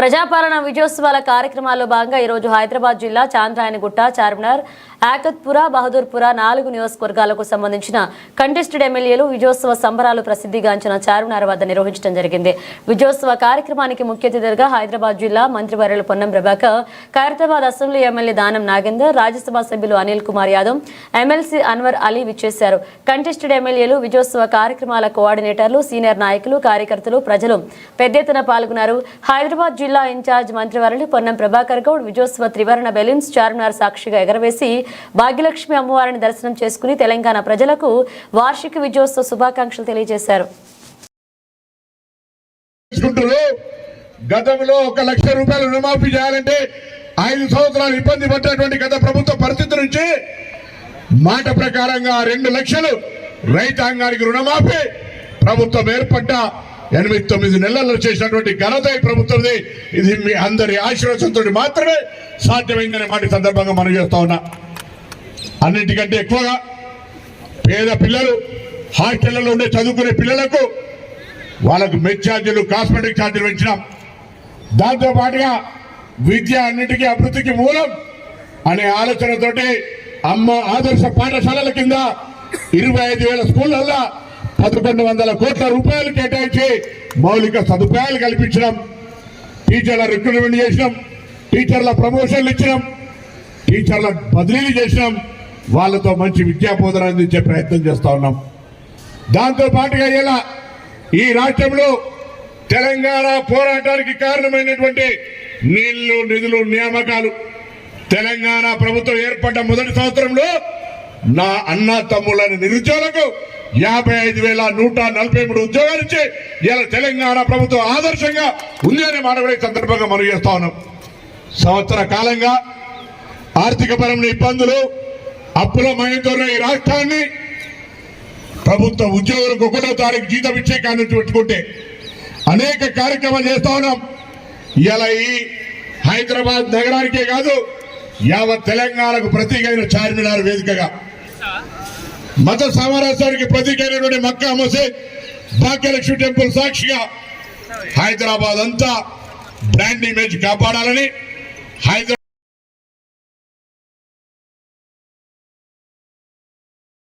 ప్రజాపాలన విజయోత్సవాల కార్యక్రమాల్లో భాగంగా ఈరోజు హైదరాబాద్ జిల్లా చాంద్రాయనగుట్ట చార్మినార్ ఆకత్పుర బహదూర్పుర నాలుగు నియోజకవర్గాలకు సంబంధించిన కంటెస్టెడ్ ఎమ్మెల్యేలు విజయోత్సవ సంబరాలు ప్రసిద్ధిగాంచిన చార్మినార్ వద్ద నిర్వహించడం జరిగింది. విజయోత్సవ కార్యక్రమానికి ముఖ్య అతిథిగా హైదరాబాద్ జిల్లా మంత్రివర్యులు పొన్నం ప్రభాకర్ ఖైరతాబాద్ అసెంబ్లీ ఎమ్మెల్యే దానం నాగేందర్ రాజ్యసభ సభ్యులు అనిల్ కుమార్ యాదవ్ ఎమ్మెల్సీ అన్వర్ అలీ విచ్చేశారు. కంటెస్టెడ్ ఎమ్మెల్యేలు విజయోత్సవ కార్యక్రమాల కోఆర్డినేటర్లు సీనియర్ నాయకులు కార్యకర్తలు ప్రజలు పెద్ద ఎత్తున పాల్గొన్నారు. హైదరాబాద్ జిల్లా ఇన్ఛార్జ్ మంత్రివర్యులు పొన్నం ప్రభాకర్ గౌడ్ విజయోత్సవ త్రివర్ణ బెలూన్స్ చార్మినార్ సాక్షిగా ఎగరవేసి భాగ్యలక్ష్మి అమ్మవారిని దర్శనం చేసుకుని తెలంగాణ ప్రజలకు వార్షిక విజయోత్సవ శుభాకాంక్షలు తెలియజేశారు. గతంలో ఒక లక్ష రూపాయలు రుణమాఫీ చేయాలంటే ఐదు సంవత్సరాలు ఇబ్బంది పడ్డటువంటి గత ప్రభుత్వ పరిస్థితి నుంచి మాట ప్రకారంగా రెండు లక్షలు రైతాంగానికి రుణమాఫీ ప్రభుత్వం ఏర్పడ్డ ఎనిమిది తొమ్మిది నెలల్లో చేసినటువంటి ఘనత ఈ ప్రభుత్వంది. ఇది మీ అందరి ఆశీర్వచంతో మాత్రమే సాధ్యమైందనే మాట సందర్భంగా మనం చేస్తా ఉన్నా. అన్నింటికంటే ఎక్కువగా పేద పిల్లలు హాస్టళ్ళలో ఉండే చదువుకునే పిల్లలకు వాళ్ళకు మెడ్ ఛార్జీలు కాస్మెటిక్ ఛార్జీలు పెంచినాం. దాంతోపాటుగా విద్య అన్నిటికీ అభివృద్ధికి మూలం అనే ఆలోచనతోటి అమ్మ ఆదర్శ పాఠశాలల కింద ఇరవై ఐదు వేల స్కూళ్ళల్లో పదకొండు వందల కోట్ల రూపాయలు కేటాయించి మౌలిక సదుపాయాలు కల్పించడం టీచర్ల రిక్రూట్మెంట్ చేసినాం. టీచర్ల ప్రమోషన్లు ఇచ్చినాం. టీచర్ల బదిలీలు చేసినాం. వాళ్ళతో మంచి విద్యా బోధన అందించే ప్రయత్నం చేస్తూ ఉన్నాం. దాంతో పాటుగా ఇలా ఈ రాష్ట్రంలో తెలంగాణ పోరాటానికి కారణమైనటువంటి నీళ్ళు నిధులు నియామకాలు తెలంగాణ ప్రభుత్వం ఏర్పడ్డ మొదటి సంవత్సరంలో నా అన్న తమ్ముళ్ళని నిరుద్యోగులకు యాభై ఐదు వేల నూట నలభై మూడు ఉద్యోగాలు ఇచ్చి ఇలా తెలంగాణ ప్రభుత్వం ఆదర్శంగా ఉంది అనే మాట కూడా ఈ సందర్భంగా మనం చేస్తా ఉన్నాం. సంవత్సర కాలంగా ఆర్థిక పరమైన ఇబ్బందులు అప్పుల మయంతో ఈ రాష్ట్రాన్ని ప్రభుత్వ ఉద్యోగులకు ఒకటో తారీఖు జీతం ఇచ్చే కానీ పెట్టుకుంటే అనేక కార్యక్రమాలు చేస్తా ఉన్నాం. ఇలా ఈ హైదరాబాద్ నగరానికే కాదు యావత్ తెలంగాణకు ప్రతీకైన చార్మినార్ వేదికగా. మత సామరస్యానికి ప్రతీకైనటువంటి మక్కా మసీద్ భాగ్యలక్ష్మి టెంపుల్ సాక్షిగా హైదరాబాద్ అంతా బ్రాండ్ ఇమేజ్ కాపాడాలని హైదరాబాద్